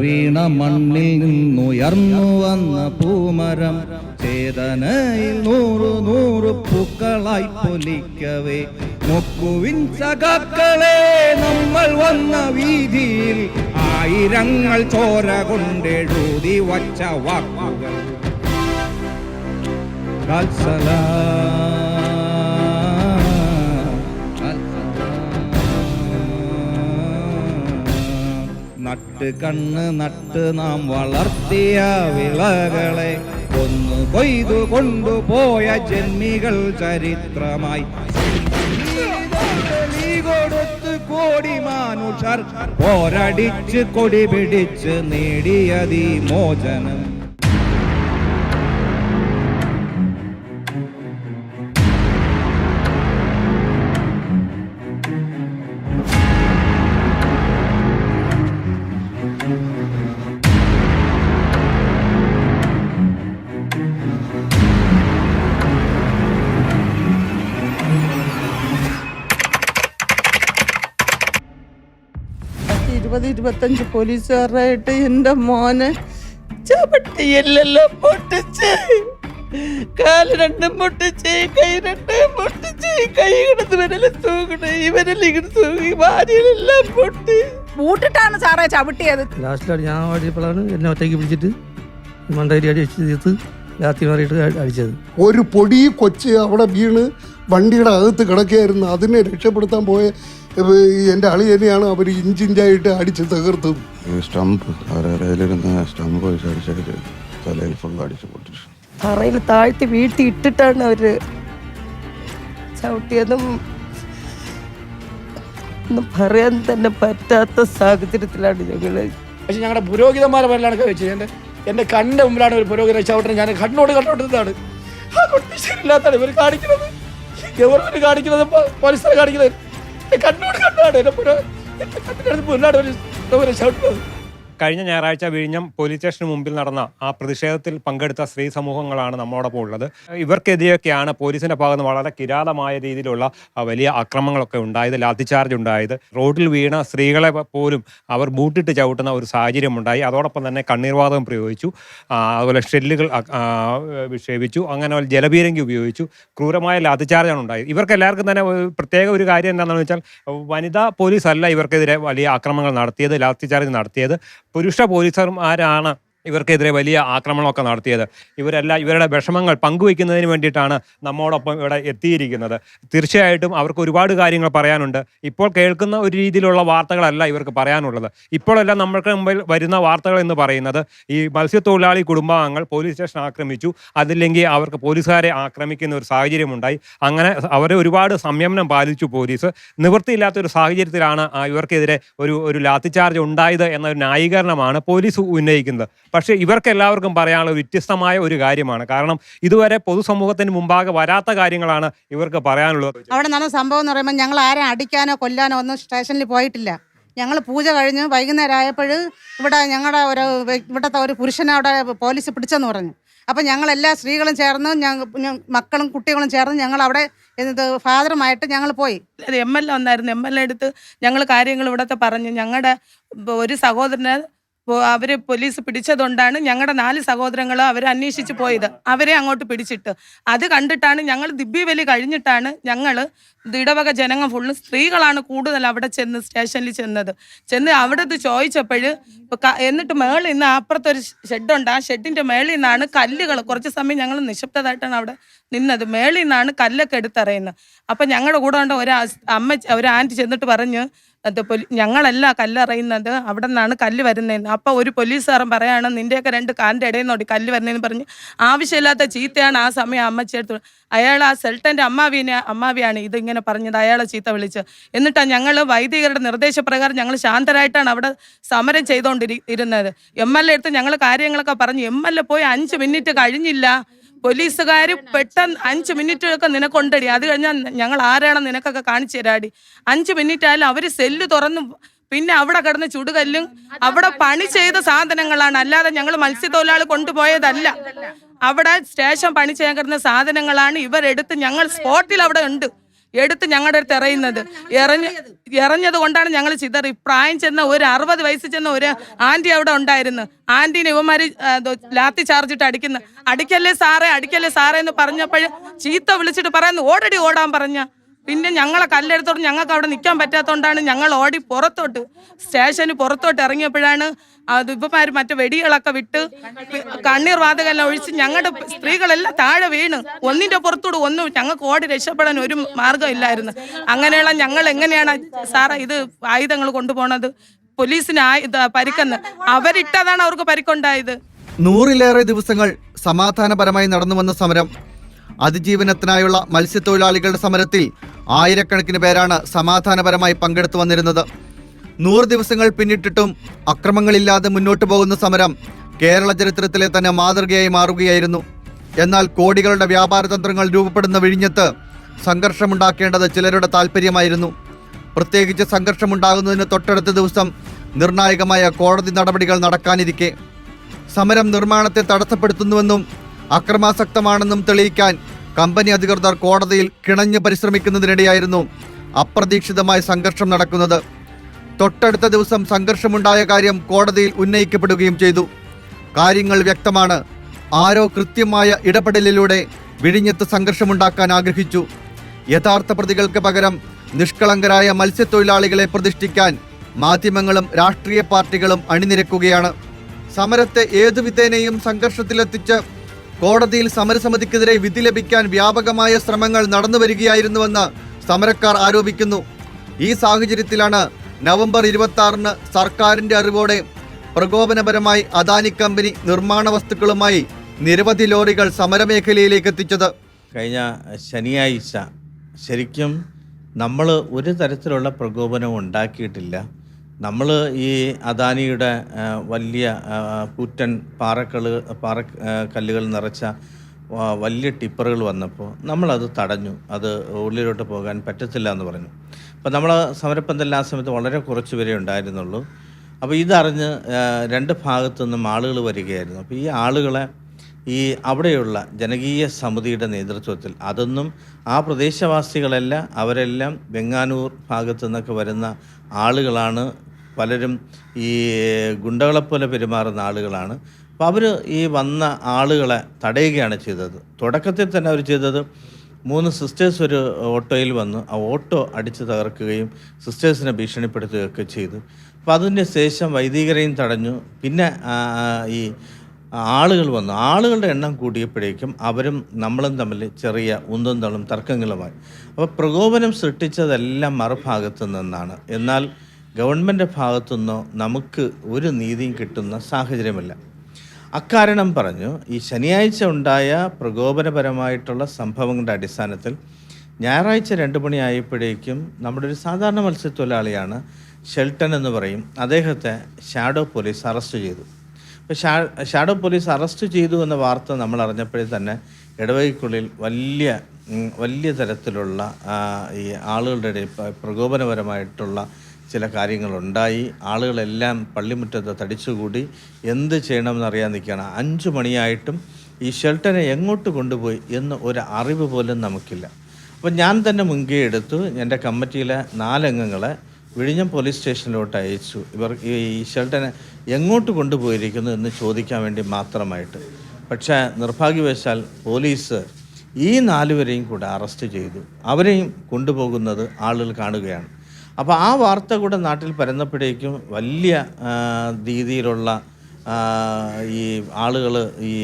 വീണ മണ്ണിൽ നിന്നുയർന്നു വന്ന പൂമരം ചേതനയിൽ നൂറു നൂറ് പൂക്കളായി പൊലിക്കവേ. മുക്കുവിൻ സഖാക്കളെ നമ്മൾ വന്ന വീതിയിൽ ആയിരങ്ങൾ ചോര കൊണ്ടെഴുതി വച്ച വാക്കുകൾ. നട്ട് കണ്ണ് നട്ട് നാം വളർത്തിയ വിളകളെ കൊന്നു കൊയ്തു കൊണ്ടുപോയ ജന്മികൾ ചരിത്രമായി. കൊടുത്ത് കോടി മാനുഷർ പോരടിച്ച് കൊടി പിടിച്ച് നേടിയതി മോചനം ഇരുപത് ഇരുപത്തഞ്ച് പോലീസുകാരായിട്ട് എന്റെ മോനെ ചവിട്ടിയല്ലോ പൊട്ടിച്ച്. കാൽ രണ്ടും പൊട്ടിച്ച് കൈ രണ്ടും പൊട്ടിച്ച്. കൈ കിടന്ന് വിരൽ തൂങ്ങണേ ഈ വിരൽ ഇങ്ങനെ തൂങ്ങി ഭാര്യയിലെല്ലാം പൊട്ടി. മൂട്ടിട്ടാണ് സാറേ ചവിട്ടിയത്. ലാസ്റ്റ് ഞാൻ ഓടിയപ്പോഴാണ് എന്നെ ഒറ്റയ്ക്ക് പിടിച്ചിട്ട് മണ്ടേരി അടി അടിച്ച് തീർത്ത് രാത്രി മാറിയിട്ട് അടിച്ചത്. ഒരു പൊടി കൊച്ച് അവിടെ വീണ് വണ്ടിയുടെ അകത്ത് കിടക്കുകയായിരുന്നു. അതിനെ രക്ഷപ്പെടുത്താൻ പോയ എന്റെ അളി തന്നെയാണ് അവർ ഇഞ്ചിഞ്ചായിട്ട് അടിച്ച് തകർത്തത്. സ്റ്റംപ് അവരെ കയ്യിലിരുന്ന സ്റ്റംപ് വെച്ച് അടിച്ചിട്ട് തലയിൽ ഫുൾ അടിച്ച് പൊട്ടിച്ചു. തറയിൽ താഴ്ത്തി വീഴ്ത്തി ഇട്ടിട്ടാണ് അവർ ചവിട്ടിയതും ഒന്നും പറയാൻ തന്നെ പറ്റാത്ത സാഹചര്യത്തിലാണ് ഞങ്ങൾ. പക്ഷെ ഞങ്ങളുടെ പുരോഹിതന്മാരെ പേരിലാണ് വെച്ചത്. എന്റെ എന്റെ കണ്ണിന്റെ മുമ്പിലാണ് ഒരു പുരോഹിത ചവിട്ടൻ ഞാൻ കണ്ണോട് കണ്ടോട്ടതാണ് ആ കുട്ടി ശരിയില്ലാത്താണ് ഇവർ കാണിക്കുന്നത്. ഗവൺമെന്റ് കാണിക്കുന്നത് പോലീസ് കാണിക്കുന്നത്. കണ്ണോട് എന്റെ പുരോ എന്റെ കണ്ണിനടുത്ത് മുന്നാണ് ഒരു ചവിട്ടുന്നത് കഴിഞ്ഞ ഞായറാഴ്ച വിഴിഞ്ഞം പോലീസ് സ്റ്റേഷന് മുമ്പിൽ നടന്ന ആ പ്രതിഷേധത്തിൽ പങ്കെടുത്ത സ്ത്രീ സമൂഹങ്ങളാണ് നമ്മോടൊപ്പം ഉള്ളത്. ഇവർക്കെതിരെയൊക്കെയാണ് പോലീസിന്റെ ഭാഗത്ത് വളരെ കിരാതമായ രീതിയിലുള്ള വലിയ അക്രമങ്ങളൊക്കെ ഉണ്ടായത് ലാത്തിചാർജ് ഉണ്ടായത്. റോഡിൽ വീണ സ്ത്രീകളെ പോലും അവർ ബൂട്ടിട്ട് ചവിട്ടുന്ന ഒരു സാഹചര്യം ഉണ്ടായി അതോടൊപ്പം തന്നെ കണ്ണീർവാതകം പ്രയോഗിച്ചു. അതുപോലെ ഷെല്ലുകൾ വിക്ഷേപിച്ചു. അങ്ങനെ ജലപീരങ്കി ഉപയോഗിച്ചു. ക്രൂരമായ ലാത്തിചാർജാണ് ഉണ്ടായത്. ഇവർക്ക് എല്ലാവർക്കും തന്നെ പ്രത്യേക ഒരു കാര്യം എന്താണെന്ന് വെച്ചാൽ വനിതാ പോലീസ് അല്ല ഇവർക്കെതിരെ വലിയ ആക്രമണങ്ങൾ നടത്തിയത് ലാത്തിചാർജ് നടത്തിയത്. പുരുഷ പോലീസുകാർമാരാണ് ഇവർക്കെതിരെ വലിയ ആക്രമണമൊക്കെ നടത്തിയത്. ഇവരെല്ലാം ഇവരുടെ വിഷമങ്ങൾ പങ്കുവയ്ക്കുന്നതിന് വേണ്ടിയിട്ടാണ് നമ്മോടൊപ്പം ഇവിടെ എത്തിയിരിക്കുന്നത്. തീർച്ചയായിട്ടും അവർക്ക് ഒരുപാട് കാര്യങ്ങൾ പറയാനുണ്ട്. ഇപ്പോൾ കേൾക്കുന്ന ഒരു രീതിയിലുള്ള വാർത്തകളല്ല ഇവർക്ക് പറയാനുള്ളത്. ഇപ്പോഴെല്ലാം നമ്മൾക്ക് മുമ്പിൽ വരുന്ന വാർത്തകൾ എന്ന് പറയുന്നത് ഈ മത്സ്യത്തൊഴിലാളി കുടുംബാംഗങ്ങൾ പോലീസ് സ്റ്റേഷൻ ആക്രമിച്ചു. അതില്ലെങ്കിൽ അവർക്ക് പോലീസുകാരെ ആക്രമിക്കുന്ന ഒരു സാഹചര്യമുണ്ടായി. അങ്ങനെ അവരെ ഒരുപാട് സംയമനം പാലിച്ചു പോലീസ്. നിവൃത്തിയില്ലാത്ത ഒരു സാഹചര്യത്തിലാണ് ഇവർക്കെതിരെ ഒരു ഒരു ലാത്തിചാർജ് ഉണ്ടായത് എന്നൊരു ന്യായീകരണമാണ് പോലീസ് ഉന്നയിക്കുന്നത്. പക്ഷേ ഇവർക്ക് എല്ലാവർക്കും പറയാനുള്ള വ്യത്യസ്തമായ ഒരു കാര്യമാണ്. കാരണം ഇതുവരെ പൊതുസമൂഹത്തിന് മുമ്പാകെ വരാത്ത കാര്യങ്ങളാണ് ഇവർക്ക് പറയാനുള്ളത്. അവിടെ നടന്ന സംഭവം എന്ന് പറയുമ്പോൾ ഞങ്ങൾ ആരെ അടിക്കാനോ കൊല്ലാനോ ഒന്നും സ്റ്റേഷനിൽ പോയിട്ടില്ല. ഞങ്ങൾ പൂജ കഴിഞ്ഞ് വൈകുന്നേരം ആയപ്പോൾ ഇവിടെ ഞങ്ങളുടെ ഒരു ഇവിടുത്തെ ഒരു പുരുഷനെ അവിടെ പോലീസ് പിടിച്ചെന്ന് പറഞ്ഞു. അപ്പം ഞങ്ങൾ എല്ലാ സ്ത്രീകളും ചേർന്ന് ഞങ്ങൾ മക്കളും കുട്ടികളും ചേർന്ന് ഞങ്ങൾ അവിടെ ഇത് ഫാദറുമായിട്ട് ഞങ്ങൾ പോയി. എം എൽ എ വന്നായിരുന്നു. എം എൽ എ എടുത്ത് ഞങ്ങൾ കാര്യങ്ങൾ ഇവിടുത്തെ പറഞ്ഞു. ഞങ്ങളുടെ ഒരു സഹോദരനെ അവർ പോലീസ് പിടിച്ചതുകൊണ്ടാണ് ഞങ്ങളുടെ നാല് സഹോദരങ്ങൾ അവർ അന്വേഷിച്ച് പോയത്. അവരെ അങ്ങോട്ട് പിടിച്ചിട്ട്. അത് കണ്ടിട്ടാണ് ഞങ്ങൾ ദിവ്യബലി കഴിഞ്ഞിട്ടാണ് ഞങ്ങൾ ഇടവക ജനങ്ങൾ ഫുള്ള് സ്ത്രീകളാണ് കൂടുതൽ അവിടെ ചെന്ന് സ്റ്റേഷനിൽ ചെന്നത്. ചെന്ന് അവിടെ ഇത് ചോദിച്ചപ്പോൾ എന്നിട്ട് മേളിൽ നിന്ന് അപ്പുറത്തൊരു ഷെഡുണ്ട്. ആ ഷെഡിന്റെ മേളിൽ നിന്നാണ് കല്ലുകൾ കുറച്ച് സമയം ഞങ്ങൾ നിശബ്ദമായിട്ടാണ് അവിടെ നിന്നത്. മേളിൽ നിന്നാണ് കല്ലൊക്കെ എടുത്തറിയുന്നത്. അപ്പം ഞങ്ങളുടെ കൂടെ ഉണ്ട് ഒരു അമ്മ ഒരു ആന്റി ചെന്നിട്ട് പറഞ്ഞു അത് ഞങ്ങളല്ല കല്ലറിയുന്നത് അവിടെ നിന്നാണ് കല്ല് വരുന്നതെന്ന്. അപ്പോൾ ഒരു പോലീസുകാരൻ പറയാണ് നിന്റെയൊക്കെ രണ്ട് കാലിന്റെ ഇടയിൽ നോടി കല്ല് വരുന്നതെന്ന് പറഞ്ഞ് ആവശ്യമില്ലാത്ത ചീത്തയാണ് ആ സമയം അമ്മച്ചെടുത്ത് അയാൾ ആ സെൽട്ടന്റെ അമ്മാവിനെ അമ്മാവിയാണ് ഇതിങ്ങനെ പറഞ്ഞത് അയാളെ ചീത്ത വിളിച്ച്. എന്നിട്ടാണ് ഞങ്ങൾ വൈദികരുടെ നിർദ്ദേശപ്രകാരം ഞങ്ങൾ ശാന്തരായിട്ടാണ് അവിടെ സമരം ചെയ്തുകൊണ്ടിരി ഇരുന്നത്. എം എൽ എ അടുത്ത് ഞങ്ങൾ കാര്യങ്ങളൊക്കെ പറഞ്ഞു എം എൽ എ പോയി അഞ്ച് മിനിറ്റ് കഴിഞ്ഞില്ല. പോലീസുകാർ പെട്ടെന്ന് അഞ്ച് മിനിറ്റൊക്കെ നിനക്ക് നിനക്കൊണ്ടടി. അത് കഴിഞ്ഞാൽ ഞങ്ങൾ ആരാണ് നിനക്കൊക്കെ കാണിച്ചു തരാടി. അഞ്ച് മിനിറ്റ് ആയാലും അവർ സെല്ല് തുറന്ന് പിന്നെ അവിടെ കിടന്ന് ചുടുകല്ലും അവിടെ പണി ചെയ്ത സാധനങ്ങളാണ്. അല്ലാതെ ഞങ്ങൾ മത്സ്യത്തൊഴിലാളി കൊണ്ടുപോയതല്ല. അവിടെ സ്റ്റേഷൻ പണി ചെയ്യാൻ കിടന്ന സാധനങ്ങളാണ് ഇവരെടുത്ത് ഞങ്ങൾ സ്പോട്ടിൽ അവിടെ ഉണ്ട്. എടുത്ത് ഞങ്ങളുടെ അടുത്ത് എറിയുന്നത്. എറിഞ്ഞ് എറിഞ്ഞത് കൊണ്ടാണ് ഞങ്ങൾ ചിതറി. പ്രായം ചെന്ന ഒരു അറുപത് വയസ്സ് ചെന്ന ഒരു ആന്റി അവിടെ ഉണ്ടായിരുന്നു. ആന്റീനെ ഇവന്മാര് ലാത്തി ചാർജിട്ട് അടിക്കുന്നു. അടിക്കല്ലേ സാറേ അടിക്കല്ലേ സാറേ എന്ന് പറഞ്ഞപ്പോൾ ചീത്ത വിളിച്ചിട്ട് പറയുന്നു ഓടടി ഓടാൻ പറഞ്ഞ. പിന്നെ ഞങ്ങളെ കല്ലെടുത്തോട്ട് ഞങ്ങൾക്ക് അവിടെ നിൽക്കാൻ പറ്റാത്തതുകൊണ്ടാണ് ഞങ്ങൾ ഓടി പുറത്തോട്ട് സ്റ്റേഷന് പുറത്തോട്ട് ഇറങ്ങിയപ്പോഴാണ് ദുബമാർ മറ്റേ വെടികളൊക്കെ വിട്ട് കണ്ണീർ വാതകമെല്ലാം ഒഴിച്ച് ഞങ്ങളുടെ സ്ത്രീകളെല്ലാം താഴെ വീണ്. ഒന്നിന്റെ പുറത്തൂടെ ഒന്നും ഞങ്ങൾക്ക് ഓടി രക്ഷപ്പെടാൻ ഒരു മാർഗമില്ലായിരുന്നു അങ്ങനെയുള്ള ഞങ്ങൾ എങ്ങനെയാണ് സാറേ ഇത് ആയുധങ്ങൾ കൊണ്ടുപോണത്? പോലീസിന് പരിക്കെന്ന്. അവരിട്ടതാണ് അവർക്ക് പരിക്കുണ്ടായത്. നൂറിലേറെ ദിവസങ്ങൾ സമാധാനപരമായി നടന്നു വന്ന സമരം അതിജീവനത്തിനായുള്ള മത്സ്യത്തൊഴിലാളികളുടെ സമരത്തിൽ ആയിരക്കണക്കിന് പേരാണ് സമാധാനപരമായി പങ്കെടുത്തു വന്നിരുന്നത്. നൂറ് ദിവസങ്ങൾ പിന്നിട്ടിട്ടും അക്രമങ്ങളില്ലാതെ മുന്നോട്ടു പോകുന്ന സമരം കേരള ചരിത്രത്തിലെ തന്നെ മാതൃകയായി മാറുകയായിരുന്നു. എന്നാൽ കോടികളുടെ വ്യാപാര തന്ത്രങ്ങൾ രൂപപ്പെടുന്ന വിഴിഞ്ഞത്ത് സംഘർഷമുണ്ടാക്കേണ്ടത് ചിലരുടെ താല്പര്യമായിരുന്നു പ്രത്യേകിച്ച് സംഘർഷമുണ്ടാകുന്നതിന് തൊട്ടടുത്ത ദിവസം നിർണായകമായ കോടതി നടപടികൾ നടക്കാനിരിക്കെ. സമരം നിർമ്മാണത്തെ തടസ്സപ്പെടുത്തുന്നുവെന്നും അക്രമാസക്തമാണെന്നും തെളിയിക്കാൻ കമ്പനി അധികൃതർ കോടതിയിൽ കിണഞ്ഞ് പരിശ്രമിക്കുന്നതിനിടെയായിരുന്നു അപ്രതീക്ഷിതമായ സംഘർഷം നടക്കുന്നത്. തൊട്ടടുത്ത ദിവസം സംഘർഷമുണ്ടായ കാര്യം കോടതിയിൽ ഉന്നയിക്കപ്പെടുകയും ചെയ്തു. കാര്യങ്ങൾ വ്യക്തമാണ്. ആരോ കൃത്യമായ ഇടപെടലിലൂടെ വിഴിഞ്ഞത്ത് സംഘർഷമുണ്ടാക്കാൻ ആഗ്രഹിച്ചു. യഥാർത്ഥ പ്രതികൾക്ക് പകരം നിഷ്കളങ്കരായ മത്സ്യത്തൊഴിലാളികളെ പ്രതിഷ്ഠിക്കാൻ മാധ്യമങ്ങളും രാഷ്ട്രീയ പാർട്ടികളും അണിനിരക്കുകയാണ്. സമരത്തെ ഏതു വിധേനയും സംഘർഷത്തിലെത്തിച്ച് കോടതിയിൽ സമരസമിതിക്കെതിരെ വിധി ലഭിക്കാൻ വ്യാപകമായ ശ്രമങ്ങൾ നടന്നുവരികയായിരുന്നുവെന്ന് സമരക്കാർ ആരോപിക്കുന്നു. ഈ സാഹചര്യത്തിലാണ് നവംബർ ഇരുപത്തി ആറിന് സർക്കാരിന്റെ അറിവോടെ പ്രകോപനപരമായി അദാനി കമ്പനി നിർമ്മാണ വസ്തുക്കളുമായി നിരവധി ലോറികൾ സമരമേഖലയിലേക്ക് എത്തിച്ചത്. കഴിഞ്ഞ ശനിയാഴ്ച ശരിക്കും നമ്മൾ ഒരു തരത്തിലുള്ള പ്രകോപനം ഉണ്ടാക്കിയിട്ടില്ല. നമ്മൾ ഈ അദാനിയുടെ വലിയ പൂറ്റൻ പാറക്കൾ പാറ കല്ലുകൾ നിറച്ച വലിയ ടിപ്പറുകൾ വന്നപ്പോൾ നമ്മളത് തടഞ്ഞു. അത് ഉള്ളിലോട്ട് പോകാൻ പറ്റത്തില്ല എന്ന് പറഞ്ഞു. അപ്പോൾ നമ്മൾ സമരപ്പന്തലിൽ ആ സമയത്ത് വളരെ കുറച്ച് പേരെ ഉണ്ടായിരുന്നുള്ളൂ. അപ്പോൾ ഇതറിഞ്ഞ് രണ്ട് ഭാഗത്തു നിന്നും ആളുകൾ വരികയായിരുന്നു. അപ്പോൾ ഈ ആളുകളെ ഈ അവിടെയുള്ള ജനകീയ സമിതിയുടെ നേതൃത്വത്തിൽ അതൊന്നും ആ പ്രദേശവാസികളെല്ലാം അവരെല്ലാം വെങ്ങാനൂർ ഭാഗത്തു നിന്നൊക്കെ വരുന്ന ആളുകളാണ് പലരും ഈ ഗുണ്ടകളെപ്പോലെ പെരുമാറുന്ന ആളുകളാണ്. അപ്പോൾ അവർ ഈ വന്ന ആളുകളെ തടയുകയാണ് ചെയ്തത്. തുടക്കത്തിൽ തന്നെ അവർ ചെയ്തത് മൂന്ന് സിസ്റ്റേഴ്സ് ഒരു ഓട്ടോയിൽ വന്ന്. ആ ഓട്ടോ അടിച്ച് തകർക്കുകയും സിസ്റ്റേഴ്സിനെ ഭീഷണിപ്പെടുത്തുകയൊക്കെ ചെയ്തു. അപ്പോൾ അതിന് ശേഷം വൈദികരെയും തടഞ്ഞു. പിന്നെ ഈ ആളുകൾ വന്നു. ആളുകളുടെ എണ്ണം കൂടിയപ്പോഴേക്കും അവരും നമ്മളും തമ്മിൽ ചെറിയ ഉന്തന്തളും തർക്കങ്ങളുമായി. അപ്പോൾ പ്രകോപനം സൃഷ്ടിച്ചതെല്ലാം മറുഭാഗത്തു നിന്നാണ്. എന്നാൽ ഗവൺമെന്റ് ഭാഗത്തുനിന്നോ നമുക്ക് ഒരു നീതിയും കിട്ടുന്ന സാഹചര്യമല്ല. അക്കാരണം പറഞ്ഞു ഈ ശനിയാഴ്ച ഉണ്ടായ പ്രകോപനപരമായിട്ടുള്ള സംഭവങ്ങളുടെ അടിസ്ഥാനത്തിൽ ഞായറാഴ്ച രണ്ട് മണിയായപ്പോഴേക്കും നമ്മുടെ ഒരു സാധാരണ മത്സ്യത്തൊഴിലാളിയാണ് ഷെൽട്ടൺ എന്ന് പറയും. അദ്ദേഹത്തെ ഷാഡോ പോലീസ് അറസ്റ്റ് ചെയ്തു. ഇപ്പോൾ ഷാ ഷാഡോ പോലീസ് അറസ്റ്റ് ചെയ്തു എന്ന വാർത്ത നമ്മൾ അറിഞ്ഞപ്പോഴേ തന്നെ ഇടവകയ്ക്കുള്ളിൽ വലിയ വലിയ തരത്തിലുള്ള ഈ ആളുകളുടെ പ്രകോപനപരമായിട്ടുള്ള ചില കാര്യങ്ങളുണ്ടായി. ആളുകളെല്ലാം പള്ളിമുറ്റത്ത് തടിച്ചുകൂടി എന്ത് ചെയ്യണമെന്ന് അറിയാൻ നിൽക്കുകയാണ്. അഞ്ച് മണിയായിട്ടും ഈ ഷെൽട്ടനെ എങ്ങോട്ട് കൊണ്ടുപോയി എന്ന് ഒരു അറിവ് പോലും നമുക്കില്ല. അപ്പം ഞാൻ തന്നെ മുൻകൈ എടുത്തു. എന്റെ കമ്മിറ്റിയിലെ നാലംഗങ്ങളെ വിഴിഞ്ഞം പോലീസ് സ്റ്റേഷനിലോട്ട് അയച്ചു. ഇവർ ഈ ഷെൽട്ടനെ എങ്ങോട്ട് കൊണ്ടുപോയിരിക്കുന്നു എന്ന് ചോദിക്കാൻ വേണ്ടി മാത്രമായിട്ട്. പക്ഷേ നിർഭാഗ്യവശാൽ പോലീസ് ഈ നാലുപേരെയും കൂടെ അറസ്റ്റ് ചെയ്തു. അവരെയും കൊണ്ടുപോകുന്നത് ആളുകൾ കാണുകയാണ്. അപ്പോൾ ആ വാർത്ത കൂടെ നാട്ടിൽ പരന്നപ്പോഴേക്കും വലിയ രീതിയിലുള്ള ഈ ആളുകൾ ഈ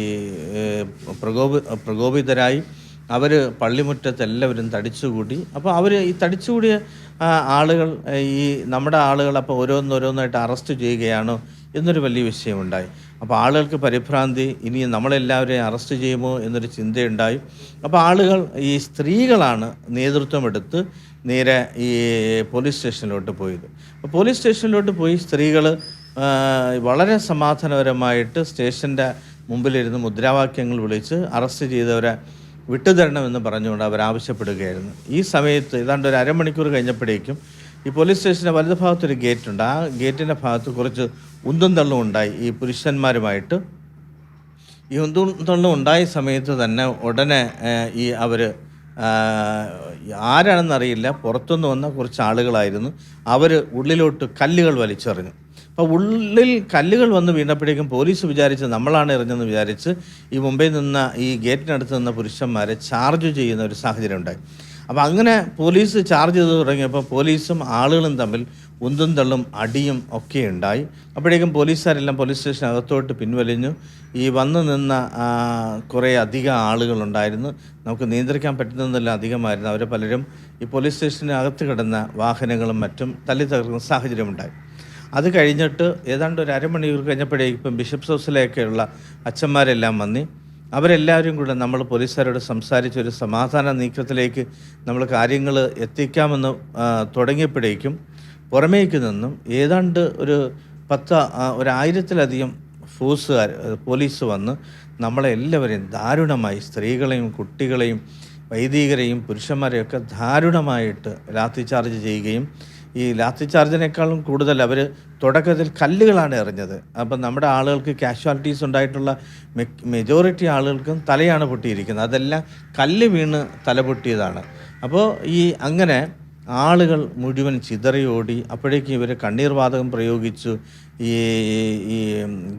പ്രകോപി പ്രകോപിതരായി അവർ പള്ളിമുറ്റത്ത് എല്ലാവരും തടിച്ചുകൂടി. അപ്പോൾ അവർ ഈ തടിച്ചുകൂടിയ ആളുകൾ ഈ നമ്മുടെ ആളുകൾ അപ്പോൾ ഓരോന്നോരോന്നായിട്ട് അറസ്റ്റ് ചെയ്യുകയാണ് എന്നൊരു വലിയ വിഷയമുണ്ടായി. അപ്പോൾ ആളുകൾക്ക് പരിഭ്രാന്തി ഇനി നമ്മളെല്ലാവരെയും അറസ്റ്റ് ചെയ്യുമോ എന്നൊരു ചിന്തയുണ്ടായി. അപ്പോൾ ആളുകൾ ഈ സ്ത്രീകളാണ് നേതൃത്വമെടുത്ത് നേരെ ഈ പോലീസ് സ്റ്റേഷനിലോട്ട് പോയത്. പോലീസ് സ്റ്റേഷനിലോട്ട് പോയി സ്ത്രീകൾ വളരെ സമാധാനപരമായിട്ട് സ്റ്റേഷന്റെ മുമ്പിലിരുന്ന് മുദ്രാവാക്യങ്ങൾ വിളിച്ച് അറസ്റ്റ് ചെയ്തവരെ വിട്ടുതരണമെന്ന് പറഞ്ഞുകൊണ്ട് അവർ ആവശ്യപ്പെടുകയായിരുന്നു. ഈ സമയത്ത് ഏതാണ്ട് ഒരു അരമണിക്കൂർ കഴിഞ്ഞപ്പോഴേക്കും ഈ പോലീസ് സ്റ്റേഷന്റെ വലത് ഭാഗത്തൊരു ഗേറ്റുണ്ട്. ആ ഗേറ്റിന്റെ ഭാഗത്ത് കുറച്ച് ഉന്തും തള്ളും ഉണ്ടായി. ഈ പുരുഷന്മാരുമായിട്ട് ഈ ഉന്തും തള്ളും ഉണ്ടായ സമയത്ത് തന്നെ ഉടനെ ഈ അവർ ആരാണെന്നറിയില്ല. പുറത്തുനിന്ന് വന്ന കുറച്ച് ആളുകളായിരുന്നു. അവർ ഉള്ളിലോട്ട് കല്ലുകൾ വലിച്ചെറിഞ്ഞു. അപ്പോൾ ഉള്ളിൽ കല്ലുകൾ വന്ന് വീണപ്പോഴേക്കും പോലീസ് വിചാരിച്ച് നമ്മളാണ് എറിഞ്ഞെന്ന് വിചാരിച്ച് ഈ മുംബൈയിൽ നിന്ന ഈ ഗേറ്റിനടുത്ത് നിന്ന പുരുഷന്മാരെ ചാർജ് ചെയ്യുന്ന ഒരു സാഹചര്യം ഉണ്ടായി. അപ്പോൾ അങ്ങനെ പോലീസ് ചാർജ് ചെയ്ത് തുടങ്ങിയപ്പോൾ പോലീസും ആളുകളും തമ്മിൽ ഉന്തും തള്ളും അടിയും ഒക്കെ ഉണ്ടായി. അപ്പോഴേക്കും പോലീസുകാരെല്ലാം പോലീസ് സ്റ്റേഷൻ അകത്തോട്ട് പിൻവലിഞ്ഞു. ഈ വന്നു നിന്ന കുറേ അധികം ആളുകളുണ്ടായിരുന്നു. നമുക്ക് നിയന്ത്രിക്കാൻ പറ്റുന്നതല്ല അധികമായിരുന്നു. അവരെ പലരും ഈ പോലീസ് സ്റ്റേഷന് അകത്ത് കിടന്ന വാഹനങ്ങളും മറ്റും തല്ലി തകർക്കുന്ന സാഹചര്യമുണ്ടായി അത് കഴിഞ്ഞിട്ട് ഏതാണ്ട് ഒരു അരമണിക്കൂർ കഴിഞ്ഞപ്പോഴേക്കും ഇപ്പം ബിഷപ്സ് ഹൗസിലേക്കുള്ള അച്ഛന്മാരെല്ലാം വന്നി. അവരെല്ലാവരും കൂടെ നമ്മൾ പോലീസുകാരോട് സംസാരിച്ച് ഒരു സമാധാന നീക്കത്തിലേക്ക് നമ്മൾ കാര്യങ്ങൾ എത്തിക്കാമെന്ന് തുടങ്ങിയപ്പോഴേക്കും പുറമേക്ക് നിന്നും ഏതാണ്ട് ഒരു പത്ത് ഒരു ആയിരത്തിലധികം ഫോഴ്സുകാർ പോലീസ് വന്ന് നമ്മളെ എല്ലാവരെയും ദാരുണമായി സ്ത്രീകളെയും കുട്ടികളെയും വൈദികരെയും പുരുഷന്മാരെയൊക്കെ ദാരുണമായിട്ട് ലാത്തി ചാർജ് ചെയ്യുകയും ഈ ലാത്തി ചാർജിനേക്കാളും കൂടുതൽ അവർ തുടക്കത്തിൽ കല്ലുകളാണ് എറിഞ്ഞത്. അപ്പം നമ്മുടെ ആളുകൾക്ക് കാഷ്വാലിറ്റീസ് ഉണ്ടായിട്ടുള്ള മെജോറിറ്റി ആളുകൾക്കും തലയാണ് പൊട്ടിയിരിക്കുന്നത്. അതെല്ലാം കല്ല് വീണ് തല പൊട്ടിയതാണ് അപ്പോൾ ഈ അങ്ങനെ ആളുകൾ മുഴുവൻ ചിതറിയോടി അപ്പോഴേക്കും ഇവർ കണ്ണീർ വാതകം പ്രയോഗിച്ചു ഈ ഈ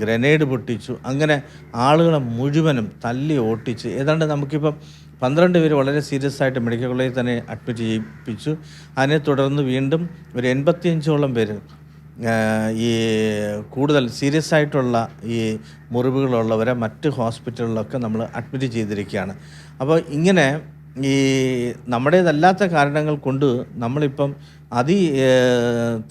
ഗ്രനേഡ് പൊട്ടിച്ചു. അങ്ങനെ ആളുകളെ മുഴുവനും തല്ലി ഓട്ടിച്ച് ഏതാണ്ട് നമുക്കിപ്പം പന്ത്രണ്ട് പേര് വളരെ സീരിയസ് ആയിട്ട് മെഡിക്കൽ കോളേജിൽ തന്നെ അഡ്മിറ്റ് ചെയ്യിപ്പിച്ചു. അതിനെ തുടർന്ന് വീണ്ടും ഒരു എൺപത്തിയഞ്ചോളം പേര് ഈ കൂടുതൽ സീരിയസ് ആയിട്ടുള്ള ഈ മുറിവുകളുള്ളവരെ മറ്റ് ഹോസ്പിറ്റലുകളിലൊക്കെ നമ്മൾ അഡ്മിറ്റ് ചെയ്തിരിക്കുകയാണ്. അപ്പോൾ ഇങ്ങനെ ഈ നമ്മുടേതല്ലാത്ത കാരണങ്ങൾ കൊണ്ട് നമ്മളിപ്പം അതി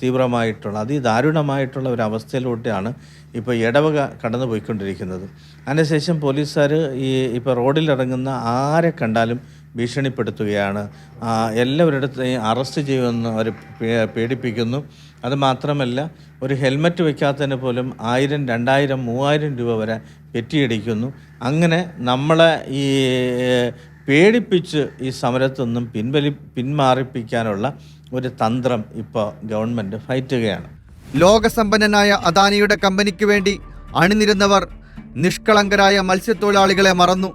തീവ്രമായിട്ടുള്ള അതിദാരുണമായിട്ടുള്ള ഒരു അവസ്ഥയിലൂടെയാണ് ഇപ്പോൾ ഇടവക കടന്നു പോയിക്കൊണ്ടിരിക്കുന്നത് അതിനുശേഷം പോലീസുകാർ ഈ ഇപ്പോൾ റോഡിലിറങ്ങുന്ന ആരെ കണ്ടാലും ഭീഷണിപ്പെടുത്തുകയാണ്. എല്ലാവരുടെയും അറസ്റ്റ് ചെയ്യുമെന്ന് അവർ പേടിപ്പിക്കുന്നു. അതുമാത്രമല്ല ഒരു ഹെൽമറ്റ് വയ്ക്കാത്തതിന് പോലും ആയിരം രണ്ടായിരം മൂവായിരം രൂപ വരെ പെറ്റിയടിക്കുന്നു. അങ്ങനെ നമ്മളെ ഈ പേടിപ്പിച്ച് ഈ സമരത്തൊന്നും പിൻവലി പിന്മാറിപ്പിക്കാനുള്ള ഒരു തന്ത്രം ഇപ്പോൾ ഗവൺമെന്റ് ഫയറ്റുകയാണ് ലോകസമ്പന്നനായ അദാനിയുടെ കമ്പനിക്ക് വേണ്ടി അണിനിരുന്നവർ നിഷ്കളങ്കരായ മത്സ്യത്തൊഴിലാളികളെ മറന്നു.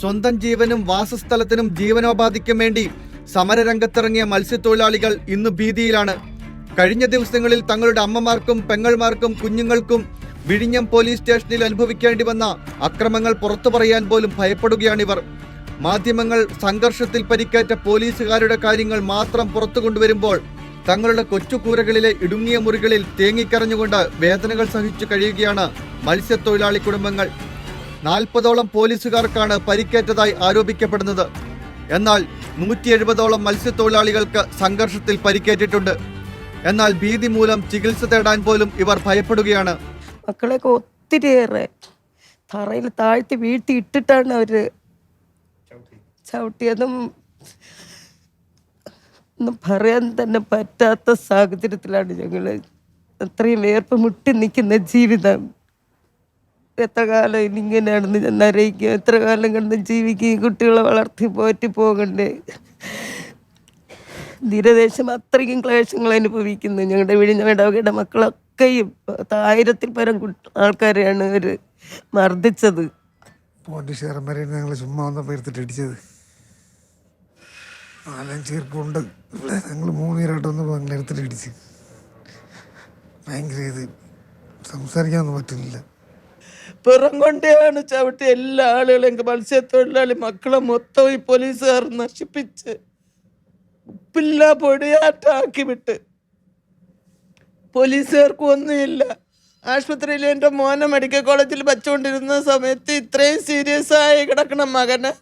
സ്വന്തം ജീവനും വാസസ്ഥലത്തിനും ജീവനോപാധിക്കും വേണ്ടി സമരരംഗത്തിറങ്ങിയ മത്സ്യത്തൊഴിലാളികൾ ഇന്ന് ഭീതിയിലാണ്. കഴിഞ്ഞ ദിവസങ്ങളിൽ തങ്ങളുടെ അമ്മമാർക്കും പെങ്ങൾമാർക്കും കുഞ്ഞുങ്ങൾക്കും വിഴിഞ്ഞം പോലീസ് സ്റ്റേഷനിൽ അനുഭവിക്കേണ്ടി വന്ന അക്രമങ്ങൾ പുറത്തു പറയാൻ പോലും ഭയപ്പെടുകയാണിവർ. മാധ്യമങ്ങൾ സംഘർഷത്തിൽ പരിക്കേറ്റ പോലീസുകാരുടെ കാര്യങ്ങൾ മാത്രം പുറത്തു കൊണ്ടുവരുമ്പോൾ തങ്ങളുടെ കൊച്ചുകൂരകളിലെ ഇടുങ്ങിയ മുറികളിൽ തേങ്ങിക്കരഞ്ഞുകൊണ്ട് വേദനകൾ സഹിച്ചു കഴിയുകയാണ് മത്സ്യത്തൊഴിലാളി കുടുംബങ്ങൾ. നാൽപ്പതോളം പോലീസുകാർക്കാണ് പരിക്കേറ്റതായി ആരോപിക്കപ്പെടുന്നത്. എന്നാൽ നൂറ്റി എഴുപതോളം മത്സ്യത്തൊഴിലാളികൾക്ക് സംഘർഷത്തിൽ പരിക്കേറ്റിട്ടുണ്ട്. എന്നാൽ ഭീതി മൂലം ചികിത്സ തേടാൻ പോലും ഇവർ ഭയപ്പെടുകയാണ്. മക്കളെയൊക്കെ ഒത്തിരിയേറെ തറയിൽ താഴ്ത്തി വീഴ്ത്തി ഇട്ടിട്ടാണ് അവർ ചവിട്ടിയതും ഒന്നും പറയാൻ തന്നെ പറ്റാത്ത സാഹചര്യത്തിലാണ് ഞങ്ങൾ അത്രയും വേർപ്പ് മുട്ടി നിൽക്കുന്ന ജീവിതം. എത്ര കാലം ഇനി ഇങ്ങനെയാണെന്ന് ഞാൻ അറിയിക്കും എത്ര കാലം കിടന്ന് ജീവിക്കുകയും കുട്ടികളെ വളർത്തി പോറ്റി പോകണ്ടേ? തീരദേശം അത്രയ്ക്കും ക്ലേശങ്ങൾ അനുഭവിക്കുന്നു. ഞങ്ങളുടെ വിഴിഞ്ഞ ഇടവകയുടെ മക്കളൊക്കെയും ആയിരത്തിൽ പരം ആൾക്കാരെയാണ് അവർ മർദ്ദിച്ചത്. പോണ്ടിശ്ശേരം വരെ ഞങ്ങൾ ചുമ്മാ വന്നപ്പോൾ എടുത്തിട്ട് ഇടിച്ചത്. നാലഞ്ച് ചീർപ്പുണ്ട് ഇവിടെ ഞങ്ങൾ മൂന്നേരായിട്ട് വന്നപ്പോൾ അങ്ങനെ എടുത്തിട്ട് ഇടിച്ച്. ഭയങ്കര ഇത്. സംസാരിക്കാനൊന്നും പറ്റുന്നില്ല. പുറം കൊണ്ടാണ് ചവിട്ടി എല്ലാ ആളുകളെയും മത്സ്യത്തൊഴിലാളി മക്കളെ മൊത്തം ഈ പോലീസുകാർ നശിപ്പിച്ച് ഉപ്പില്ല പൊടിയാറ്റാക്കി വിട്ട്. പോലീസുകാർക്കും ഒന്നുമില്ല. ആശുപത്രിയിൽ എന്റെ മോനെ മെഡിക്കൽ കോളേജിൽ വെച്ചുകൊണ്ടിരുന്ന സമയത്ത് ഇത്രയും സീരിയസ് ആയി കിടക്കണം മകന്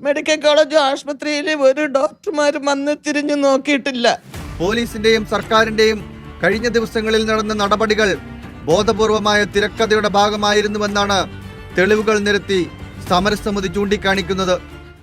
മെഡിക്കൽ കോളേജും ആശുപത്രിയിൽ ഒരു ഡോക്ടർമാരും വന്ന് തിരിഞ്ഞു നോക്കിയിട്ടില്ല. പോലീസിന്റെയും സർക്കാരിന്റെയും കഴിഞ്ഞ ദിവസങ്ങളിൽ നടന്ന നടപടികൾ ബോധപൂർവമായ തിരക്കഥയുടെ ഭാഗമായിരുന്നുവെന്നാണ് തെളിവുകൾ നിരത്തി സമരസമിതി ചൂണ്ടിക്കാണിക്കുന്നത്.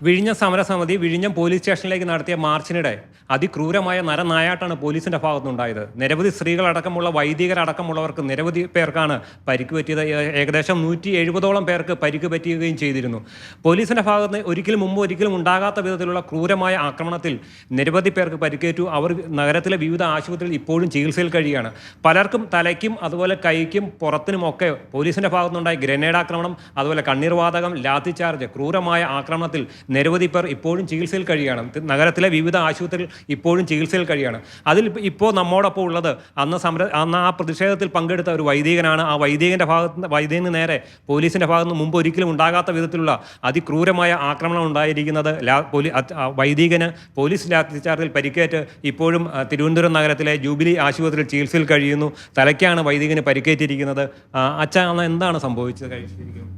വിഴിഞ്ഞം സമരസമിതി വിഴിഞ്ഞം പോലീസ് സ്റ്റേഷനിലേക്ക് നടത്തിയ മാർച്ചിനിടെ അതിക്രൂരമായ നരനായാട്ടാണ് പോലീസിന്റെ ഭാഗത്തുനിന്നുണ്ടായത്. നിരവധി സ്ത്രീകളടക്കമുള്ള വൈദികരടക്കമുള്ളവർക്ക് നിരവധി പേർക്കാണ് പരിക്ക് പറ്റിയത്. ഏകദേശം നൂറ്റി എഴുപതോളം പേർക്ക് പരിക്ക് പറ്റുകയും ചെയ്തിരുന്നു. പോലീസിന്റെ ഭാഗത്ത് ഒരിക്കലും മുമ്പ് ഒരിക്കലും ഉണ്ടാകാത്ത വിധത്തിലുള്ള ക്രൂരമായ ആക്രമണത്തിൽ നിരവധി പേർക്ക് പരിക്കേറ്റു. അവർ നഗരത്തിലെ വിവിധ ആശുപത്രികളിൽ ഇപ്പോഴും ചികിത്സയിൽ കഴിയുകയാണ്. പലർക്കും തലയ്ക്കും അതുപോലെ കൈക്കും പുറത്തിനുമൊക്കെ പോലീസിന്റെ ഭാഗത്തുനിന്നുണ്ടായ ഗ്രനേഡ് ആക്രമണം അതുപോലെ കണ്ണീർവാതകം ലാത്തി ചാർജ് ക്രൂരമായ ആക്രമണത്തിൽ നിരവധി പേർ ഇപ്പോഴും ചികിത്സയിൽ കഴിയുകയാണ്. നഗരത്തിലെ വിവിധ ആശുപത്രിയിൽ ഇപ്പോഴും ചികിത്സയിൽ കഴിയുകയാണ് അതിൽ ഇപ്പോൾ നമ്മോടൊപ്പം ഉള്ളത് അന്ന് സമര അന്ന് ആ പ്രതിഷേധത്തിൽ പങ്കെടുത്ത ഒരു വൈദികനാണ്. ആ വൈദികന്റെ ഭാഗത്ത് വൈദികന് നേരെ പോലീസിന്റെ ഭാഗത്ത് മുമ്പ് ഒരിക്കലും ഉണ്ടാകാത്ത വിധത്തിലുള്ള അതിക്രൂരമായ ആക്രമണം ഉണ്ടായിരിക്കുന്നത് ലാ പോലീ വൈദികന് പോലീസ് ലാത്തിച്ചാർജിൽ പരിക്കേറ്റ് ഇപ്പോഴും തിരുവനന്തപുരം നഗരത്തിലെ ജൂബിലി ആശുപത്രിയിൽ ചികിത്സയിൽ കഴിയുന്നു. തലയ്ക്കാണ് വൈദികന് പരിക്കേറ്റിരിക്കുന്നത്. അച്ഛൻ അന്ന് എന്താണ് സംഭവിച്ചത്? കഴിച്ചിരിക്കുന്നത്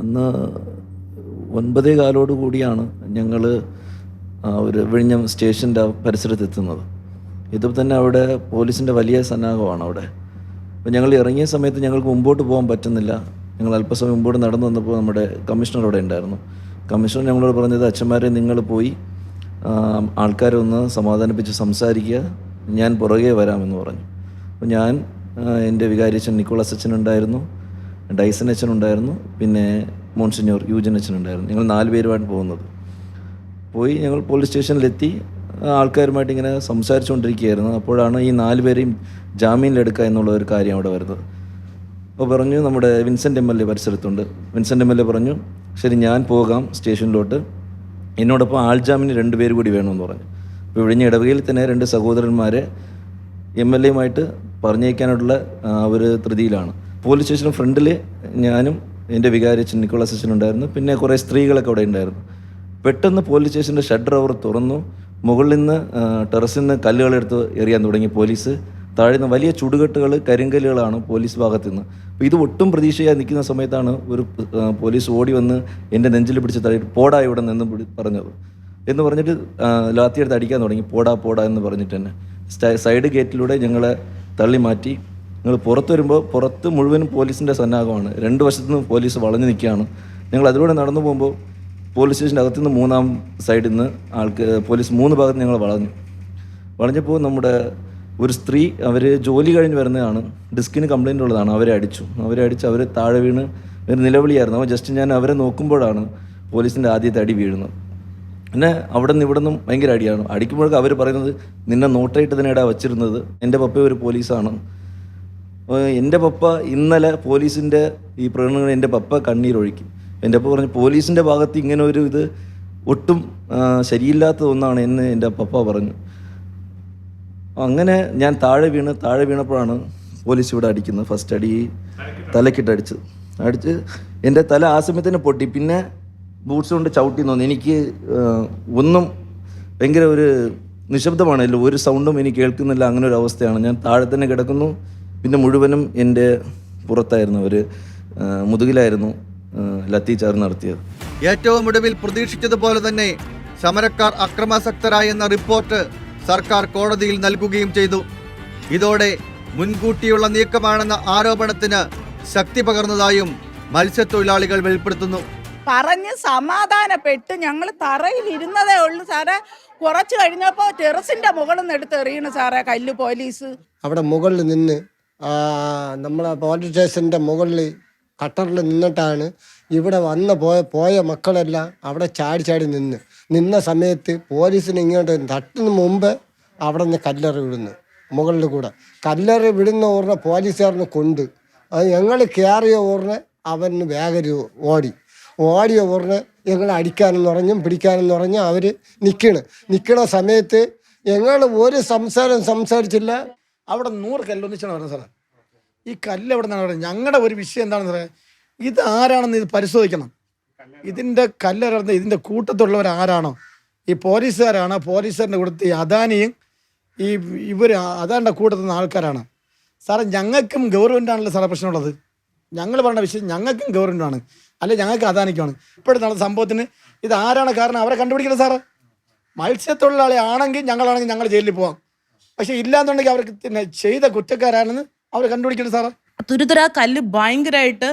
അന്ന് ഒൻപതേ കാലോട് കൂടിയാണ് ഞങ്ങൾ ഒരു വിഴിഞ്ഞം സ്റ്റേഷന്റെ പരിസരത്തെത്തുന്നത് ഇതിപ്പോൾ തന്നെ അവിടെ പോലീസിന്റെ വലിയ സന്നാഹമാണ് അവിടെ. അപ്പോൾ ഞങ്ങൾ ഇറങ്ങിയ സമയത്ത് ഞങ്ങൾക്ക് മുമ്പോട്ട് പോകാൻ പറ്റുന്നില്ല. ഞങ്ങൾ അല്പസമയം മുമ്പോട്ട് നടന്നു വന്നപ്പോൾ നമ്മുടെ കമ്മീഷണർ അവിടെ ഉണ്ടായിരുന്നു. കമ്മീഷണർ ഞങ്ങളോട് പറഞ്ഞത് അച്ഛന്മാരെ നിങ്ങൾ പോയി ആൾക്കാരെ ഒന്ന് സമാധാനിപ്പിച്ച് സംസാരിക്കുക. ഞാൻ പുറകെ വരാമെന്ന് പറഞ്ഞു. അപ്പോൾ ഞാൻ എന്റെ വികാരി അച്ഛൻ നിക്കോളസ് അച്ഛൻ ഉണ്ടായിരുന്നു ഡൈസൻ അച്ഛൻ ഉണ്ടായിരുന്നു പിന്നെ മോൺസിഞ്ഞോർ യൂജൻ അച്ഛൻ ഉണ്ടായിരുന്നു. ഞങ്ങൾ നാല് പേരുമായിട്ട് പോകുന്നത്. പോയി ഞങ്ങൾ പോലീസ് സ്റ്റേഷനിലെത്തി ആൾക്കാരുമായിട്ട് ഇങ്ങനെ സംസാരിച്ചുകൊണ്ടിരിക്കുകയായിരുന്നു. അപ്പോഴാണ് ഈ നാല് പേരെയും ജാമ്യത്തിലെടുക്കുക എന്നുള്ള ഒരു കാര്യം അവിടെ വരുന്നത്. അപ്പോൾ പറഞ്ഞു നമ്മുടെ വിൻസെന്റ് എം എൽ എ പരിസരത്തുണ്ട്. വിൻസെന്റ് എം എൽ എ പറഞ്ഞു ശരി ഞാൻ പോകാം സ്റ്റേഷനിലോട്ട്. എന്നോടൊപ്പം ആൾജാമിന് രണ്ട് പേര് കൂടി വേണമെന്ന് പറഞ്ഞു. അപ്പോൾ ഇവിടെ ഇടവകയിൽ തന്നെ രണ്ട് സഹോദരന്മാരെ എം എൽ എയുമായിട്ട് പറഞ്ഞേക്കാനുള്ള ഒരു ധൃതിയിലാണ്. പോലീസ് സ്റ്റേഷൻ ഫ്രണ്ടിൽ ഞാനും എന്റെ വികാരി അച്ഛൻ നിക്കോളാസ് അച്ഛൻ ഉണ്ടായിരുന്നു. പിന്നെ കുറേ സ്ത്രീകളൊക്കെ അവിടെ ഉണ്ടായിരുന്നു. പെട്ടെന്ന് പോലീസ് സ്റ്റേഷന്റെ ഷട്ടർ അവർ തുറന്നു. മുകളിൽ നിന്ന് ടെറസിൽ നിന്ന് കല്ലുകളെടുത്ത് എറിയാൻ തുടങ്ങി പോലീസ് താഴെ നിന്ന് വലിയ ചുടുകെട്ടുകൾ കരിങ്കല്ലുകളാണ് പോലീസ് ഭാഗത്തു നിന്ന് അപ്പോൾ ഇത് ഒട്ടും പ്രതീക്ഷയായി നിൽക്കുന്ന സമയത്താണ് ഒരു പോലീസ് ഓടി വന്ന് എന്റെ നെഞ്ചിൽ പിടിച്ച് തള്ളിയിട്ട് പോടാ ഇവിടെ നിന്ന് പറഞ്ഞത്. എന്ന് പറഞ്ഞിട്ട് ലാത്തി എടുത്ത് അടിക്കാൻ തുടങ്ങി. പോടാ പോടാ എന്ന് പറഞ്ഞിട്ട് തന്നെ. സൈഡ് ഗേറ്റിലൂടെ ഞങ്ങളെ തള്ളി മാറ്റി. ഞങ്ങൾ പുറത്ത് വരുമ്പോൾ പുറത്ത് മുഴുവനും പോലീസിന്റെ സന്നാഹമാണ്. രണ്ട് വശത്തു പോലീസ് വളഞ്ഞു നിൽക്കുകയാണ്. ഞങ്ങൾ അതിലൂടെ നടന്നു പോകുമ്പോൾ പോലീസ് സ്റ്റേഷന്റെ അകത്തുനിന്ന് മൂന്നാം സൈഡിൽ നിന്ന് ആൾക്ക് പോലീസ് മൂന്ന് ഭാഗത്ത് ഞങ്ങൾ വളഞ്ഞു. വളഞ്ഞപ്പോൾ നമ്മുടെ ഒരു സ്ത്രീ അവർ ജോലി കഴിഞ്ഞ് വരുന്നതാണ്. ഡിസ്കിന് കംപ്ലൈന്റ് ഉള്ളതാണ്. അവരെ അടിച്ചു. അവരെ അടിച്ച് അവർ താഴെ വീണ് ഒരു നിലവിളിയായിരുന്നു. അപ്പോൾ ജസ്റ്റ് ഞാൻ അവരെ നോക്കുമ്പോഴാണ് പോലീസിന്റെ ആദ്യത്തെ അടി വീഴുന്നത്. പിന്നെ അവിടെ നിന്ന് ഇവിടെ നിന്നും ഭയങ്കര അടിയാണ്. അടിക്കുമ്പോഴൊക്കെ അവർ പറയുന്നത് നിന്നെ നോട്ടായിട്ട് തന്നെയാണ് വച്ചിരുന്നത്. എന്റെ പപ്പ ഒരു പോലീസാണ്. എന്റെ പപ്പ ഇന്നലെ പോലീസിന്റെ ഈ പ്രകടനങ്ങൾ എന്റെ പപ്പ കണ്ണീരൊഴുക്കി. എന്റെ അപ്പ പറഞ്ഞു പോലീസിന്റെ ഭാഗത്ത് ഇങ്ങനെ ഒരു ഇത് ഒട്ടും ശരിയില്ലാത്ത ഒന്നാണ് എന്ന് എന്റെ പപ്പ പറഞ്ഞു. അങ്ങനെ ഞാൻ താഴെ വീണ് താഴെ വീണപ്പോഴാണ് പോലീസ് ഇവിടെ അടിക്കുന്നത്. ഫസ്റ്റ് അടി തലക്കിട്ട് അടിച്ചത്. അടിച്ച് എന്റെ തല ആ സമയത്ത് പൊട്ടി. പിന്നെ ബൂട്ട്സ് കൊണ്ട് ചവിട്ടി തോന്നി എനിക്ക് ഒന്നും ഭയങ്കര ഒരു നിശബ്ദമാണല്ലോ ഒരു സൗണ്ടും എനിക്ക് കേൾക്കുന്നില്ല. അങ്ങനെ ഒരു അവസ്ഥയാണ്. ഞാൻ താഴെ തന്നെ കിടക്കുന്നു. പിന്നെ മുഴുവനും എന്റെ പുറത്തായിരുന്നു ഒരു മുതുകിലായിരുന്നു. ലത്തി ചേർന്ന് നടത്തിയത്. ഏറ്റവും ഒടുവിൽ പ്രതീക്ഷിച്ചതുപോലെ തന്നെ സമരക്കാർ അക്രമാസക്തരായെന്ന റിപ്പോർട്ട് സർക്കാർ കോടതിയിൽ നൽകുകയും ചെയ്തു. ഇതോടെ മുൻകൂട്ടിയുള്ള നീക്കമാണെന്ന ആരോപണത്തിന് ശക്തി പകർന്നതായും മത്സ്യത്തൊഴിലാളികൾ വെളിപ്പെടുത്തുന്നു. പറഞ്ഞ് സമാധാനപ്പെട്ട് ഞങ്ങൾ തറയിൽ ഇരുന്നതേ ഉള്ളൂ സാറേ. കുറച്ച് കഴിഞ്ഞപ്പോൾ ടെറസിന്റെ മുകളിൽ നിന്ന് എടുത്ത് എറിയണു സാറേ കല്ല് പോലീസ്. അവിടെ മുകളിൽ നിന്ന് നമ്മളെ പോലീസ് സ്റ്റേഷന്റെ മുകളിൽ കട്ടറിൽ നിന്നിട്ടാണ് ഇവിടെ വന്ന പോയ പോയ മക്കളെല്ലാം അവിടെ ചാടി ചാടി നിന്ന്. നിന്ന സമയത്ത് പോലീസിന് ഇങ്ങോട്ട് തട്ടിന് മുമ്പ് അവിടെ നിന്ന് കല്ലറ് വിടുന്നു മുകളിൽ കൂടെ. കല്ലറ് വിടുന്ന ഉടനെ പോലീസുകാരനെ കൊണ്ട്. അത് ഞങ്ങൾ കയറിയ ഉടനെ അവന് വേഗം ഓടി. ഓടിയ ഉടനെ ഞങ്ങൾ അടിക്കാനെന്ന് പറഞ്ഞും പിടിക്കാനെന്ന് പറഞ്ഞും അവർ നിൽക്കണ് നിൽക്കണ സമയത്ത് ഞങ്ങൾ ഒരു സംസാരം സംസാരിച്ചില്ല. അവിടെ നൂറ് കല്ലൊന്നിച്ചാണ് പറഞ്ഞത് സാറേ. ഈ കല്ല് എവിടെ നിന്നാണ് പറയുന്നത്? ഞങ്ങളുടെ ഒരു വിഷയം എന്താണെന്ന് പറയാം ഇത് ആരാണെന്ന് ഇത് പരിശോധിക്കണം. ഇതിന്റെ കല്ലിറങ്ങുന്ന ഇതിന്റെ കൂട്ടത്തുള്ളവർ ആരാണോ? ഈ പോലീസുകാരാണ് പോലീസുകാരന്റെ കൂട്ടത്തിൽ ഈ അദാനിയും ഈ ഇവർ അദാനിന്റെ കൂട്ടത്തിൽ നിന്ന് ആൾക്കാരാണ്. സാറേ ഞങ്ങൾക്കും ഗവൺമെന്റാണല്ലോ സാറേ പ്രശ്നമുള്ളത്. ഞങ്ങൾ പറഞ്ഞ വിഷയം ഞങ്ങൾക്കും ഗവൺമെന്റാണ് അല്ലെ ഞങ്ങൾക്ക് അദാനിക്കുമാണ് ഇപ്പോഴത്തെ നടന്ന സംഭവത്തിന് ഇത് ആരാണ് കാരണം അവരെ കണ്ടുപിടിക്കണം സാറേ. മത്സ്യത്തൊഴിലാളി ആണെങ്കിൽ ഞങ്ങളാണെങ്കിൽ ഞങ്ങൾ ജയിലിൽ പോവാം. പക്ഷേ ഇല്ലാന്നുണ്ടെങ്കിൽ അവർക്ക് ചെയ്ത കുറ്റക്കാരാണെന്ന് അവർ കണ്ടുപിടിക്കണം സാറേ. തുരുതുര കല്ല് ഭയങ്കരമായിട്ട്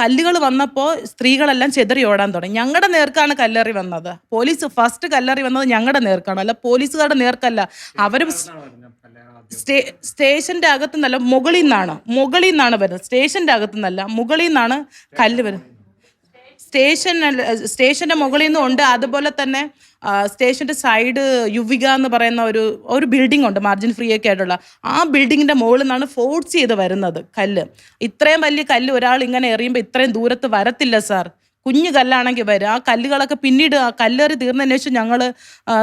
കല്ലുകൾ വന്നപ്പോൾ സ്ത്രീകളെല്ലാം ചെതറി ഓടാൻ തുടങ്ങി. ഞങ്ങളുടെ നേർക്കാണ് കല്ലെറി വന്നത്. പോലീസ് ഫസ്റ്റ് കല്ലെറി വന്നത് ഞങ്ങളുടെ നേർക്കാണ്. അല്ല പോലീസുകാരുടെ നേർക്കല്ല. അവർ സ്റ്റേ സ്റ്റേഷന്റെ അകത്തുനിന്നല്ല മുകളിൽ നിന്നാണ്. മുകളിൽ നിന്നാണ് വരുന്നത്. സ്റ്റേഷന്റെ അകത്തുനിന്നല്ല മുകളിൽ നിന്നാണ് കല്ല് വരുന്നത്. സ്റ്റേഷൻ സ്റ്റേഷന്റെ മുകളിൽ നിന്നും ഉണ്ട്. അതുപോലെ തന്നെ സ്റ്റേഷന്റെ സൈഡ് യുവിക എന്ന് പറയുന്ന ഒരു ഒരു ബിൽഡിംഗ് ഉണ്ട് മാർജിൻ ഫ്രീ ഒക്കെ ആയിട്ടുള്ള. ആ ബിൽഡിങ്ങിന്റെ മുകളിൽ നിന്നാണ് ഫോഴ്സ് ചെയ്ത് വരുന്നത് കല്ല്. ഇത്രയും വലിയ കല്ല് ഒരാൾ ഇങ്ങനെ എറിയുമ്പോൾ ഇത്രയും ദൂരത്ത് വരത്തില്ല സാർ കുഞ്ഞു കല്ലാണെങ്കിൽ വരും. ആ കല്ലുകളൊക്കെ പിന്നീട് ആ കല്ലേറി തീർന്നതിന് ശേഷം ഞങ്ങൾ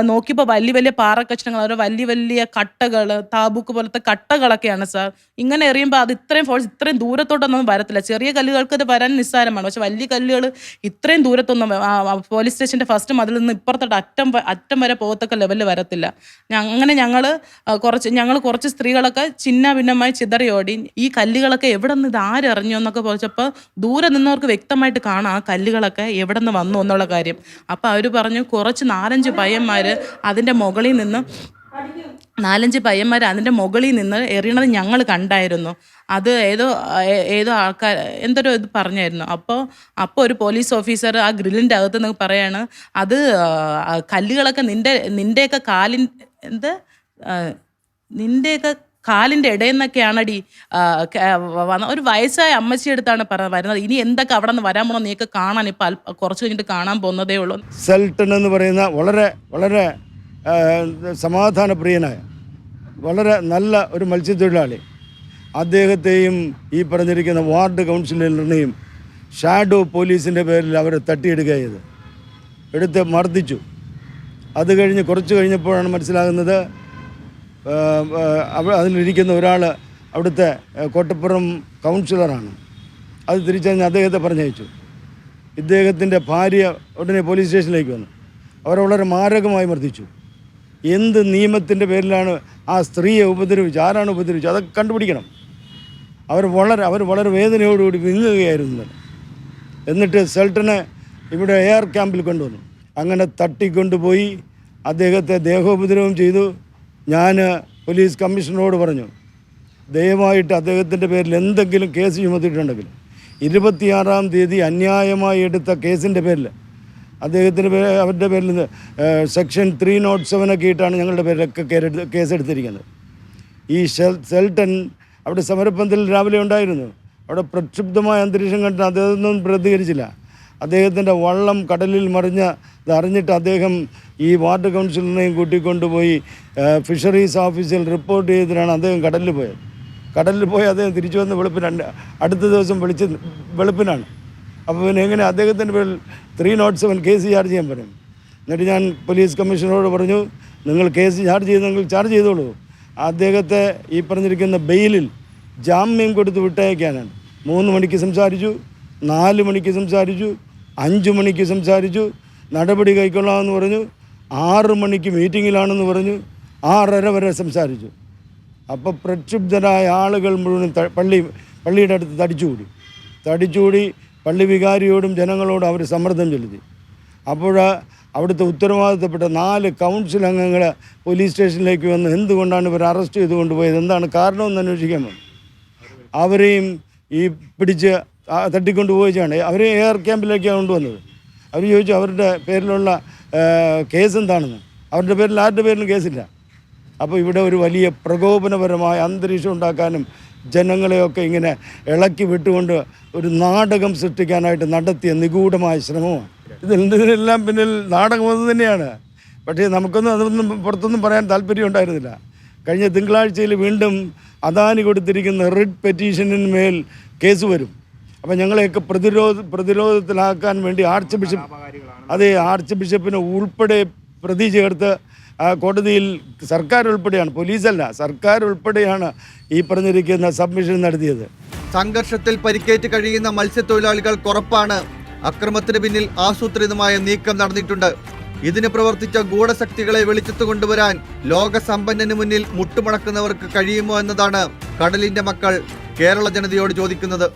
നോക്കിയപ്പോൾ വലിയ വലിയ പാറക്കഷ്ണങ്ങൾ ഓരോ വലിയ വലിയ കട്ടകൾ താബൂക്ക് പോലത്തെ കട്ടകളൊക്കെയാണ് സാർ. ഇങ്ങനെ എറിയുമ്പോൾ അത് ഇത്രയും ഫോഴ്സ് ഇത്രയും ദൂരത്തോട്ടൊന്നും വരത്തില്ല. ചെറിയ കല്ലുകൾക്ക് ഇത് വരാൻ നിസ്സാരമാണ്. പക്ഷെ വലിയ കല്ലുകൾ ഇത്രയും ദൂരത്തൊന്നും പോലീസ് സ്റ്റേഷന്റെ ഫസ്റ്റ് മതിൽ നിന്ന് ഇപ്പുറത്തോട്ട് അറ്റം അറ്റം വരെ പോകത്തക്ക ലെവലിൽ വരത്തില്ല. അങ്ങനെ ഞങ്ങൾ കുറച്ച് ഞങ്ങൾ കുറച്ച് സ്ത്രീകളൊക്കെ ചിന്ന ഭിന്നമായി ചിതറിയോടി ഈ കല്ലുകളൊക്കെ എവിടെ നിന്ന് ഇത് ആരെറിഞ്ഞു എന്നൊക്കെ ചോദിച്ചപ്പോൾ ദൂരെ നിന്നവർക്ക് വ്യക്തമായിട്ട് കാണാം. ആ കല്ലുകളൊക്കെ എവിടെ നിന്ന് വന്നു എന്നുള്ള കാര്യം. അപ്പോൾ അവർ പറഞ്ഞു കുറച്ച് നാലഞ്ച് പയ്യന്മാർ അതിന്റെ മുകളിൽ നിന്ന് നാലഞ്ച് പയ്യന്മാർ അതിന്റെ മുകളിൽ നിന്ന് എറിയണത് ഞങ്ങൾ കണ്ടായിരുന്നു. അത് ഏതോ ഏതോ ആൾക്കാർ എന്തൊരു ഇത് പറഞ്ഞായിരുന്നു. അപ്പോൾ അപ്പോൾ ഒരു പോലീസ് ഓഫീസർ ആ ഗ്രില്ലിന്റെ അകത്ത് നിന്ന് പറയാണ് അത് കല്ലുകളൊക്കെ നിന്റെ നിന്റെയൊക്കെ കാലിൻ എന്ത്? നിന്റെയൊക്കെ കാലിന്റെ ഇടയിൽ നിന്നൊക്കെയാണടി ഒരു വയസ്സായ അമ്മച്ചി അടുത്താണ് വരുന്നത്. ഇനി എന്തൊക്കെ അവിടെ നിന്ന് വരാൻ പോകണം നീക്ക് കാണാൻ ഇപ്പം അല്പ കുറച്ച് കഴിഞ്ഞിട്ട് കാണാൻ പോകുന്നതേ ഉള്ളൂ. സെൽട്ടൺ എന്ന് പറയുന്ന വളരെ വളരെ സമാധാനപ്രിയനായ വളരെ നല്ല ഒരു മത്സ്യത്തൊഴിലാളി. അദ്ദേഹത്തെയും ഈ പറഞ്ഞിരിക്കുന്ന വാർഡ് കൗൺസിലറിനെയും ഷാഡോ പോലീസിന്റെ പേരിൽ അവരെ തട്ടിയെടുക്കുകയത് എടുത്ത് മർദ്ദിച്ചു. അത് കഴിഞ്ഞ് കുറച്ച് കഴിഞ്ഞപ്പോഴാണ് മനസ്സിലാകുന്നത് അതിലിരിക്കുന്ന ഒരാൾ അവിടുത്തെ കോട്ടപ്പുറം കൗൺസിലറാണ്. അത് തിരിച്ചറിഞ്ഞ് അദ്ദേഹത്തെ പറഞ്ഞയച്ചു. ഇദ്ദേഹത്തിന്റെ ഭാര്യ ഉടനെ പോലീസ് സ്റ്റേഷനിലേക്ക് വന്നു. അവരെ വളരെ മാരകമായി മർദ്ദിച്ചു. എന്ത് നിയമത്തിന്റെ പേരിലാണ് ആ സ്ത്രീയെ ഉപദ്രവിച്ചത്? ആരാണ് ഉപദ്രവിച്ചത്? അതൊക്കെ കണ്ടുപിടിക്കണം. അവർ വളരെ അവർ വളരെ വേദനയോടുകൂടി വിങ്ങുകയായിരുന്നു. എന്നിട്ട് സെൽട്ടനെ ഇവിടെ എയർ ക്യാമ്പിൽ കൊണ്ടുവന്നു. അങ്ങനെ തട്ടിക്കൊണ്ടുപോയി. അദ്ദേഹത്തെ ദേഹോപദ്രവം ചെയ്തു. ഞാൻ പോലീസ് കമ്മീഷണറോട് പറഞ്ഞു ദയവായിട്ട് അദ്ദേഹത്തിന്റെ പേരിൽ എന്തെങ്കിലും കേസ് ചുമത്തിയിട്ടുണ്ടെങ്കിൽ ഇരുപത്തിയാറാം തീയതി അന്യായമായി എടുത്ത കേസിന്റെ പേരിൽ അദ്ദേഹത്തിന്റെ പേര് അവരുടെ പേരിൽ നിന്ന് സെക്ഷൻ ത്രീ നോട്ട് സെവനൊക്കെ ഇട്ടാണ് ഞങ്ങളുടെ പേരിലൊക്കെ കേസ് കേസെടുത്തിരിക്കുന്നത് ഈ സെൽട്ടൻ അവിടെ സമരപ്പന്തൽ രാവിലെ ഉണ്ടായിരുന്നു. അവിടെ പ്രക്ഷുബ്ധമായ അന്തരീക്ഷം കണ്ടിട്ട് അദ്ദേഹമൊന്നും പ്രതികരിച്ചില്ല. അദ്ദേഹത്തിന്റെ വള്ളം കടലിൽ മറിഞ്ഞ ഇത് അറിഞ്ഞിട്ട് അദ്ദേഹം ഈ വാർഡ് കൗൺസിലിനെയും കൂട്ടിക്കൊണ്ടുപോയി ഫിഷറീസ് ഓഫീസിൽ റിപ്പോർട്ട് ചെയ്തിട്ടാണ് അദ്ദേഹം കടലിൽ പോയത്. കടലിൽ പോയി അദ്ദേഹം തിരിച്ചു വന്ന് വെളുപ്പിന് രണ്ട് അടുത്ത ദിവസം വിളിച്ച് വെളുപ്പിനാണ്. അപ്പോൾ പിന്നെ എങ്ങനെ അദ്ദേഹത്തിന്റെ പേരിൽ three naught seven case charge ചെയ്യാൻ പറയും? എന്നിട്ട് ഞാൻ പോലീസ് കമ്മീഷണറോട് പറഞ്ഞു നിങ്ങൾ കേസ് ചാർജ് ചെയ്തെങ്കിൽ ചാർജ് ചെയ്തോളൂ. അദ്ദേഹത്തെ ഈ പറഞ്ഞിരിക്കുന്ന ബെയിലിൽ ജാമ്യം കൊടുത്ത് വിട്ടയക്കാനാണ്. മൂന്ന് മണിക്ക് സംസാരിച്ചു നാല് മണിക്ക് സംസാരിച്ചു അഞ്ച് മണിക്ക് സംസാരിച്ചു നടപടി കൈക്കൊള്ളാമെന്ന് പറഞ്ഞു ആറ് മണിക്ക് മീറ്റിങ്ങിലാണെന്ന് പറഞ്ഞു ആറര വരെ സംസാരിച്ചു. അപ്പോൾ പ്രക്ഷുബ്ധരായ ആളുകൾ മുഴുവൻ പള്ളി പള്ളിയുടെ അടുത്ത് തടിച്ചുകൂടി. തടിച്ചുകൂടി പള്ളി വികാരിയോടും ജനങ്ങളോടും അവർ സമ്മർദ്ദം ചെലുത്തി. അപ്പോൾ അവിടുത്തെ ഉത്തരവാദിത്തപ്പെട്ട നാല് കൗൺസിൽ അംഗങ്ങൾ പോലീസ് സ്റ്റേഷനിലേക്ക് വന്ന് എന്തുകൊണ്ടാണ് ഇവർ അറസ്റ്റ് ചെയ്ത് കൊണ്ടുപോയത് എന്താണ് കാരണമെന്ന് അന്വേഷിക്കാൻ വന്നു. അവരെയും ഈ പിടിച്ച് ആ തട്ടിക്കൊണ്ടുപോയിച്ചാണ് അവരെ എയർ ക്യാമ്പിലേക്കാണ് കൊണ്ടുവന്നത്. അവർ ചോദിച്ചു അവരുടെ പേരിലുള്ള കേസ് എന്താണെന്ന്. അവരുടെ പേരിൽ ആരുടെ പേരിലും കേസില്ല. അപ്പോൾ ഇവിടെ ഒരു വലിയ പ്രകോപനപരമായ അന്തരീക്ഷം ഉണ്ടാക്കാനും ജനങ്ങളെയൊക്കെ ഇങ്ങനെ ഇളക്കി വിട്ടുകൊണ്ട് ഒരു നാടകം സൃഷ്ടിക്കാനായിട്ട് നടത്തിയ നിഗൂഢമായ ശ്രമമാണ്. ഇതിനെല്ലാം പിന്നിൽ നാടകം അത് തന്നെയാണ്. പക്ഷേ നമുക്കൊന്നും അതൊന്നും പുറത്തൊന്നും പറയാൻ താല്പര്യം ഉണ്ടായിരുന്നില്ല. കഴിഞ്ഞ തിങ്കളാഴ്ചയിൽ വീണ്ടും അദാനി കൊടുത്തിരിക്കുന്ന റിട്ട് പെറ്റീഷനിന്മേൽ കേസ് വരും. അപ്പം ഞങ്ങളെയൊക്കെ പ്രതിരോധ പ്രതിരോധത്തിലാക്കാൻ വേണ്ടി ആർച്ച് ബിഷപ്പ് അതെ ആർച്ച് ബിഷപ്പിനെ ഉൾപ്പെടെ പ്രതി ചേർത്ത് കോടതിയിൽ സർക്കാർ ഉൾപ്പെടെയാണ് പോലീസല്ല സർക്കാർ ഉൾപ്പെടെയാണ് ഈ പറഞ്ഞിരിക്കുന്ന സബ്മിഷൻ നടത്തിയത്. സംഘർഷത്തിൽ പരിക്കേറ്റ് കഴിയുന്ന മത്സ്യത്തൊഴിലാളികൾ ഉറപ്പാണ് അക്രമത്തിന് പിന്നിൽ ആസൂത്രിതമായ നീക്കം നടന്നിട്ടുണ്ട്. ഇതിന് പ്രവർത്തിച്ച ഗൂഢശക്തികളെ വെളിച്ചത്ത് കൊണ്ടുവരാൻ ലോക സമ്പന്നന് മുന്നിൽ മുട്ടുമടക്കുന്നവർക്ക് കഴിയുമോ എന്നതാണ് കടലിന്റെ മക്കൾ കേരള ജനതയോട് ചോദിക്കുന്നത്.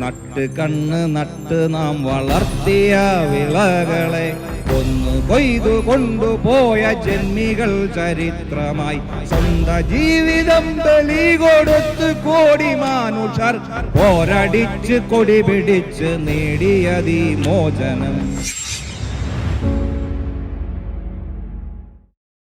നട്ട് കണ്ണ് നട്ട് നാം വളർത്തിയ വിളകളെ കൊന്നു കൊയ്തു കൊണ്ടുപോയ ജന്മികൾ ചരിത്രമായി. സ്വന്ത ജീവിതം ബലി കൊടുത്ത് കോടി മാനുഷർ പോരടിച്ച് കൊടി പിടിച്ച് നേടിയതി മോചനം